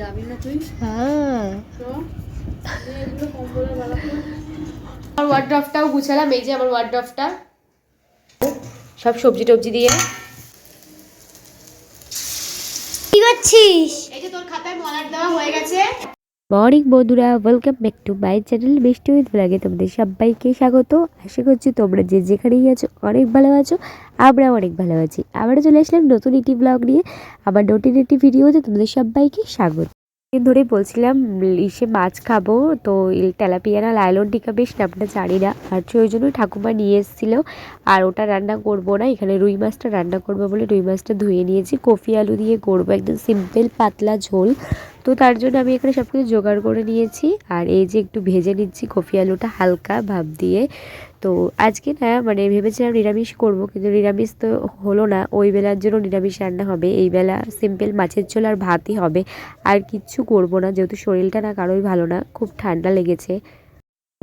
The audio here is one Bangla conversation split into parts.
যাবি না তুই? হ্যাঁ। আমার ওয়ার্ড্রফটাও গুছালাম এই যে আমার ওয়ার্ড্রফটা সব সবজি টবজি দিয়ে। কি করছিস? এই যে তোর খাতায় মলার দেওয়া হয়ে গেছে। মর্নিং বন্ধুরা welcome back to my channel Mishti with ব্লগে তোমাদের সবাইকে স্বাগত। আশা করছি তোমরা যে যেখানেই আছো অনেক ভালো আছো আমরা অনেক ভালো আছি। আবারও চলে আসলাম নতুন একটি ব্লগ নিয়ে। আবার নতুন একটি ভিডিওতে তোমাদের সবাইকে স্বাগত। দিন ধরে বলছিলাম ইসে মাছ খাব, তো ইল তেলাপিয়া না লাইলন টিকা বেশ নামটা জানি না। আর ওই জন্যই ঠাকুমা নিয়ে এসেছিল। আর ওটা রান্না করব না, এখানে রুই মাছটা রান্না করব বলে রুই মাছটা ধুয়ে নিয়েছি। কফি আলু দিয়ে করব, একদম সিম্পল পাতলা ঝোল। তো তার জন্য আমি এখানে সব কিছু জোগাড় করে নিয়েছি। আর এই যে একটু ভেজে নিচ্ছি কফি আলুটা হালকা ভাব দিয়ে। তো আজকে না মানে ভেবেছিলাম নিরামিষ করব, কিন্তু নিরামিষ তো হলো না। ওই বেলার জন্য নিরামিষ রান্না হবে। এই বেলা সিম্পল মাছের ঝোল আর ভাতই হবে। আর কিচ্ছু করব না, যেহেতু শরীরটা না কারোই ভালো না, খুব ঠান্ডা লেগেছে।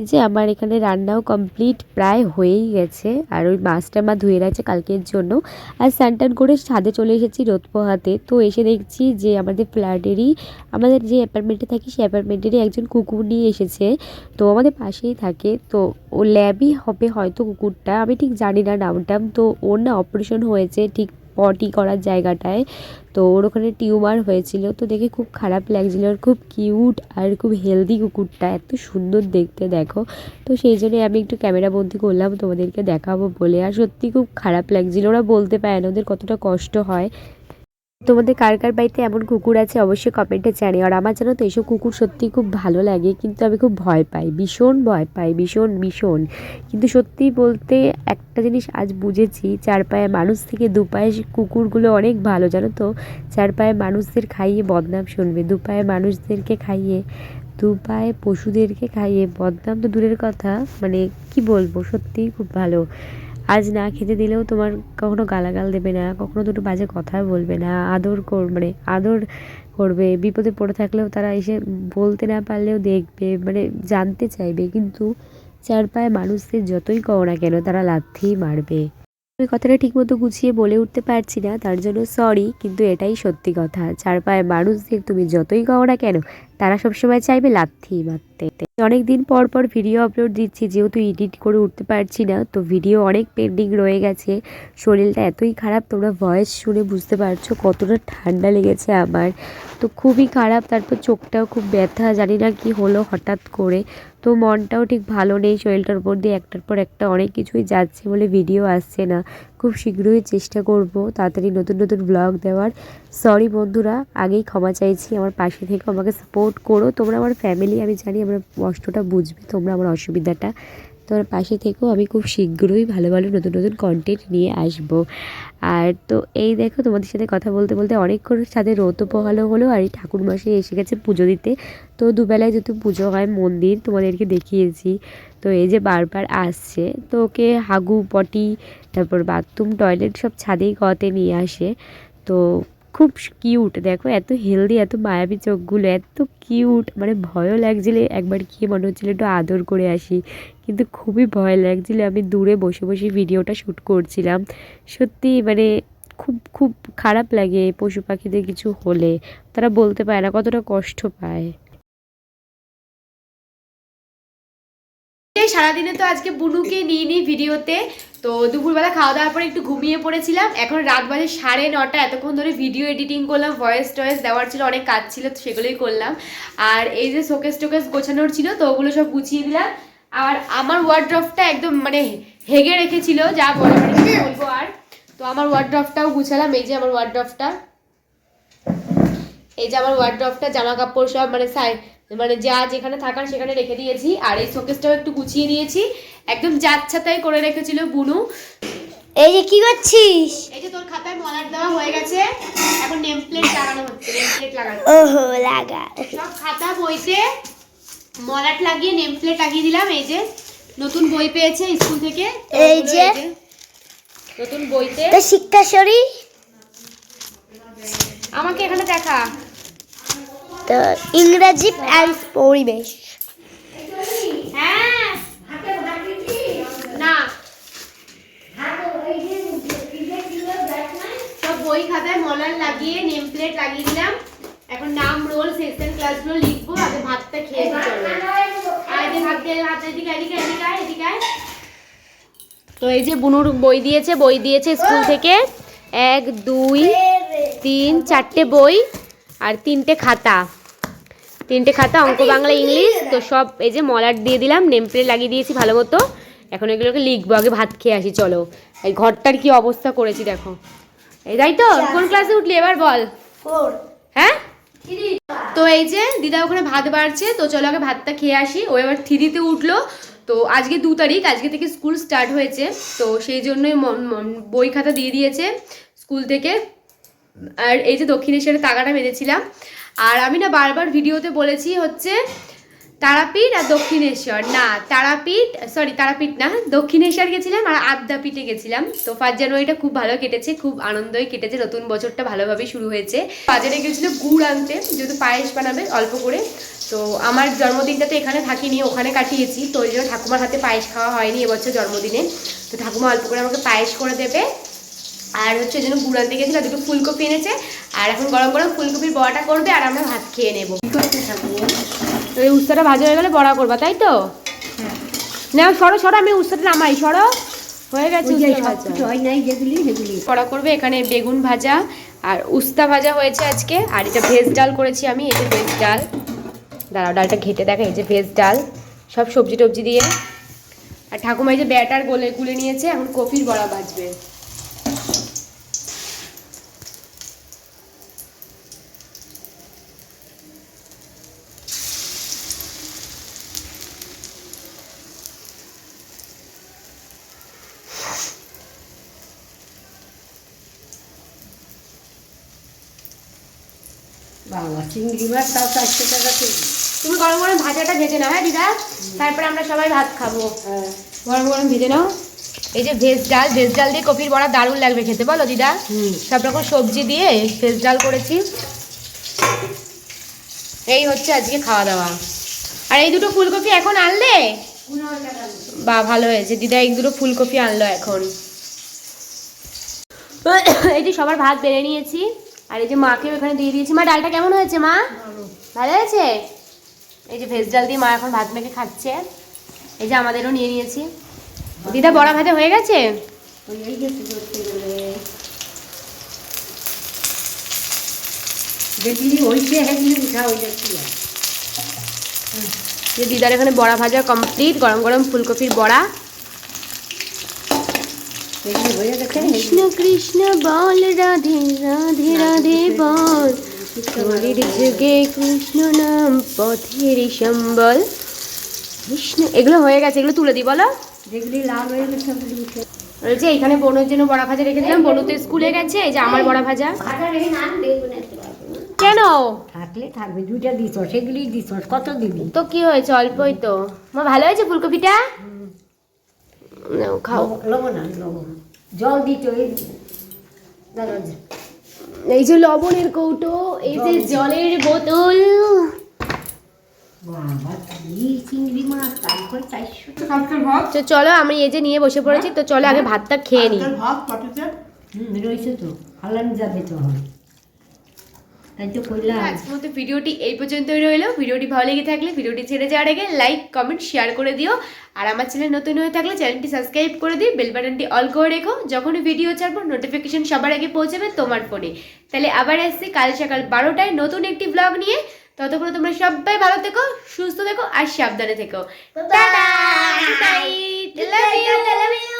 যে আমার এখানে রান্নাও কমপ্লিট প্রায় হয়েই গেছে। আর ওই মাছটা মা ধুয়ে রাখছে কালকের জন্য। আর স্যান্টান করে ছাদে চলে এসেছি রোদ পোহাতে তো এসে দেখছি যে আমাদের ফ্ল্যাটেরই, আমাদের যে অ্যাপার্টমেন্টে থাকি, সেই অ্যাপার্টমেন্টেরই একজন কুকুর নিয়ে এসেছে। তো আমাদের পাশেই থাকে। তো ও ল্যাবই হবে হয়তো কুকুরটা। আমি ঠিক জানি না নামটাম। তো ওর না অপারেশন হয়েছে ঠিক পটি করার জায়গাটায়। তো ওর ওখানে টিউমার হয়েছিল, তো দেখে খুব খারাপ লাগছিল। আর খুব কিউট আর খুব হেলদি কুকুরটা, এত সুন্দর দেখতে, দেখো। তো সেই জন্যে আমি একটু ক্যামেরা বন্দি করলাম, তোমাদেরকে দেখাবো বলে। আর সত্যি খুব খারাপ লাগছিল, ওরা বলতে পারে না, ওদের কতটা কষ্ট হয়। তোমাদের কার কার বাড়িতে এমন কুকুর আছে অবশ্যই কমেন্টে জানি আর আমার জানো তো এইসব কুকুর সত্যি খুব ভালো লাগে, কিন্তু আমি খুব ভয় পাই, ভীষণ ভয় পাই, ভীষণ ভীষণ। কিন্তু সত্যি বলতে একটা জিনিস আজ বুঝেছি চার পায়ে মানুষ থেকে দু পায়ে কুকুরগুলো অনেক ভালো, জানো তো? চার পায়ে মানুষদের খাইয়ে বদনাম শুনবে দু পায়ে মানুষদেরকে খাইয়ে দু পায়ে পশুদেরকে খাইয়ে বদনাম তো দূরের কথা মানে কি বলব? সত্যিই খুব ভালো। আজ না খেতে দিলেও তোমার কখনো গালাগাল দেবে না, কখনো দুটো বাজে কথা বলবে না, আদর কর মানে আদর করবে। বিপদে পড়ে থাকলেও তারা এসে বলতে না পারলেও দেখবে মানে জানতে চাইবে। কিন্তু চার পায়ে মানুষদের যতই কও না কেন, তারা লাথি মারবে। আমি কথাটা ঠিকমতো গুছিয়ে বলে উঠতে পারছি না, তার জন্য সরি কিন্তু এটাই সত্যি কথা। চার পায়ে মানুষদের তুমি যতই কও না কেন, তারা সবসময় চাইবে লাথি মারতে। অনেক দিন পর পর ভিডিও আপলোড দিচ্ছি, যেহেতু এডিট করে উঠতে পারছি না, তো ভিডিও অনেক পেন্ডিং রয়ে গেছে। শরীরটা এতই খারাপ, তোমরা ভয়েস শুনে বুঝতে পারছ কতটা ঠান্ডা লেগেছে আমার। তো খুবই খারাপ, তারপর চোখটাও খুব ব্যথা, জানি না কি হলো হঠাৎ করে। তো মনটাও ঠিক ভালো নেই, শরীরটার উপর দিয়ে একটার পর একটা অনেক কিছুই যাচ্ছে বলে ভিডিও আসছে না। খুব শীঘ্রই চেষ্টা করব তাড়াতাড়ি নতুন নতুন ব্লগ দেওয়ার। সরি বন্ধুরা, আগেই ক্ষমা চাইছি, আমার পাশে থেকে, আমাকে সাপোর্ট করো। তোমরা আমার ফ্যামিলি আমি জানি আমার কষ্টটা বুঝবে, তোমরা আমার অসুবিধাটা। তোমার পাশে থেকেও আমি খুব শীঘ্রই ভালো ভালো নতুন নতুন কন্টেন্ট নিয়ে আসব। আর তো এই দেখো তোমাদের সাথে কথা বলতে বলতে অনেকক্ষণ সাথে রোদ পোহালো হলো আর এই ঠাকুর মাসে এসে গেছে পুজো দিতে। তো দুবেলায় যেহেতু পুজো হয় মন্দির, তোমাদেরকে দেখিয়েছি। তো এই যে বারবার আসছে, তো ওকে হাগু, পটি, তারপর বাথরুম, টয়লেট সব ছাদেই কতে নিয়ে আসে। তো খুব কিউট দেখো এত হেলদি এত মায়াবী চোখগুলো, এত কিউট মানে ভয়ও লাগছিল একবার গিয়ে মনে হচ্ছিল একটু আদর করে আসি। কিন্তু খুবই ভয় লাগছিল। আমি দূরে বসে বসে ভিডিওটা শ্যুট করছিলাম। সত্যি মানে খুব খুব খারাপ লাগে পশু পাখিদের কিছু হলে। তারা বলতে পারে না কতটা কষ্ট পায়। সারাদিনে তো আজকে বুনুকে নিয়ে নিই ভিডিওতে। তো দুপুরবেলা খাওয়া দাওয়ার পরে একটু ঘুমিয়ে পড়েছিলাম। এখন রাত বাজে সাড়ে নটা। এতক্ষণ ধরে ভিডিও এডিটিং করলাম ভয়েস টয়েস দেওয়ার ছিল, অনেক কাজ ছিল সেগুলোই করলাম। আর এই যে শোকেস টোকেস গোছানোর ছিল, তো ওগুলো সব গুছিয়ে দিলাম আর আমার ওয়ার্ড্রফটা একদম মানে হেগে রেখেছিল যা বলে বলব আর? তো আমার ওয়ার্ড্রফটাও গুছালাম এই যে আমার ওয়ার্ড্রফটা এই যে আমার ওয়ার্ড্রফটা জামা কাপড় সব মানে সাইড মানে যা যেখানে থাকার সেখানে রেখে দিয়েছি আর এই শোকেসটাও একটু গুছিয়ে নিয়েছি। একদম যাচ্ছাতাই করে রেখেছিল বুনু। এই যে কি করছিস? এই যে তোর খাতায় মলার দেওয়া হয়ে গেছে এখন নেম প্লেট লাগানো হচ্ছে নেম প্লেট লাগানো ওহো লাগা। সব খাতা বইতে মলাট লাগিয়ে নেম প্লেট লাগিয়ে দিলাম এই যে নতুন বই পেয়েছে স্কুল থেকে। এই যে। নতুন বইতে শিক্ষাশরী। আমাকে এখানে দেখা। তো ইংরেজি অ্যান্ড পরিবেশ। হ্যাঁ না। বই খাতায় মলার লাগিয়ে নেম প্লেট লাগিয়ে দিলাম। এখন নাম রোল সেকশন ক্লাসগুলো লিখব আগে ভাতটা খেয়ে তো এই যে বুনুর বই দিয়েছে বই দিয়েছে স্কুল থেকে। এক দুই তিন চারটে বই আর তিনটে খাতা। তিনটে খাতা অঙ্ক বাংলা ইংলিশ। তো সব এই যে মলার দিয়ে দিলাম নেম প্লেট লাগিয়ে দিয়েছি ভালো মতো। এখন এগুলোকে লিখব আগে ভাত খেয়ে আসি চলো। এই ঘরটার কি অবস্থা করেছি দেখো। এই তাই তো? কোন ক্লাসে উঠলি? এবার বল। হ্যাঁ? তো এই যে দিদা ওখানে ভাত বাড়ছে, তো চলো আগে ভাতটা খেয়ে আসি। ও এবার থ্রিতে উঠল। তো আজকে দু তারিখ, আজকে থেকে স্কুল স্টার্ট হয়েছে। তো সেই জন্যই বই খাতা দিয়ে দিয়েছে স্কুল থেকে। আর এই যে দক্ষিণেশ্বরের তাগাটা বেঁধেছিলাম। আর আমি না বারবার ভিডিওতে বলেছি হচ্ছে তারাপীঠ আর দক্ষিণেশ্বর। না, তারাপীঠ সরি তারাপীঠ না, দক্ষিণেশ্বর গেছিলাম আর আদ্যাপীঠে গেছিলাম। তো ফার্স্ট জানুয়ারিটা খুব ভালো কেটেছে, খুব আনন্দই কেটেছে, নতুন বছরটা ভালোভাবেই শুরু হয়েছে। বাজারে গেছিল গুড় আনতে, যেহেতু পায়েস বানাবে অল্প করে। তো আমার জন্মদিনটা তো এখানে থাকিনি, ওখানে কাটিয়েছি। তো ওই জন্য ঠাকুমার হাতে পায়েস খাওয়া হয়নি এবছর জন্মদিনে। তো ঠাকুমা অল্প করে আমাকে পায়েস করে দেবে। আর হচ্ছে ওই জন্য গুড় আনতে গেছিল, দুটো ফুলকপি এনেছে। আর এখন গরম গরম ফুলকপির বড়াটা করবে আর আমরা ভাত খেয়ে নেব। এই উস্তাটা ভাজা হয়ে গেলে বড়া করবা তাই তো? না সরো সরো আমি উস্তাটা নামাই সরো। হয়ে গেছে বড়া করবে এখানে বেগুন ভাজা আর উস্তা ভাজা হয়েছে আজকে আর এটা ভেজ ডাল করেছি আমি এই যে ভেজ ডাল। দাঁড়াও ডালটা ঘেটে দেখা এই যে ভেজ ডাল। সব সবজি টবজি দিয়ে। আর ঠাকুমা এই যে ব্যাটার গলে গুলে নিয়েছে এখন কফির বড়া বাজবে। বাবা চিংড়ি মাছ তাও চারশো টাকা কেজি। তুমি গরম গরম ভাজাটা ভেজে নাও হ্যাঁ দিদা? তারপরে আমরা সবাই ভাত খাব। গরম গরম ভেজে নাও। এই যে ভেজ ডাল ভেজ ডাল দিয়ে কফির বড়া দারুণ লাগবে খেতে বলো দিদা? সব রকম সবজি দিয়ে ভেজ ডাল করেছি। এই হচ্ছে আজকে খাওয়া দাওয়া আর এই দুটো ফুলকপি এখন আনলে? বা ভালো হয়েছে। দিদা এই দুটো ফুলকপি আনলো এখন। এই যে সবার ভাত বেড়ে নিয়েছি। আর এই যে মাকেও এখানে দিয়ে দিয়েছি। মা ডালটা কেমন হয়েছে মা? ভালো হয়েছে? এই যে ভেজ ডাল দিয়ে মা এখন ভাত মেখে খাচ্ছে। এই যে আমাদেরও নিয়ে নিয়েছি। দিদা বড়া ভাজা হয়ে গেছে? হয়ে যে দিদার এখানে বড়া ভাজা কমপ্লিট গরম গরম ফুলকপির বড়া। কৃষ্ণ কৃষ্ণ বল রাধে রাধে রাধে বল। কলির যুগে কৃষ্ণ নাম পথের সম্বল। কৃষ্ণ এগুলো হয়ে গেছে এগুলো তুলে দিই বলো। যেগুলি লাল হয়ে গেছে উঠে এখানে বনুর জন্য বড়া ভাজা রেখেছিলাম বনু তো স্কুলে গেছে এই যে আমার বড়া ভাজা। রেখে। কেন? থাকলে থাকবে দুইটা দিত সেগুলি দিত কত দিবি? তো কি হয়েছে অল্পই তো। মা ভালো হয়েছে ফুলকপিটা? নাও খাও লবণ লবণ জল দিত এই এই যে লবণের কৌটো এই যে জলের বোতল তো চলো আমি এই যে নিয়ে বসে পড়েছি তো চলো আগে ভাতটা খেয়ে নিই রয়েছে তো হালান যাবে তো তাই তো কইলাম। আজকের মতো ভিডিওটি এই পর্যন্তই রইল। ভিডিওটি ভালো লেগে থাকলে ভিডিওটি ছেড়ে যাওয়ার আগে লাইক কমেন্ট শেয়ার করে দিও। আর আমার চ্যানেল নতুন হয়ে থাকলে চ্যানেলটি সাবস্ক্রাইব করে দিও। বেল বাটনটি অল করে রেখো। যখনই ভিডিও ছাড়বো নোটিফিকেশন সবার আগে পৌঁছাবে তোমার ফোনে। তাহলে আবার আসছি কাল সকাল বারোটায় নতুন একটি ব্লগ নিয়ে। ততক্ষণ তোমরা সবাই ভালো থেকো সুস্থ থেকো আর সাবধানে থেকো। Love you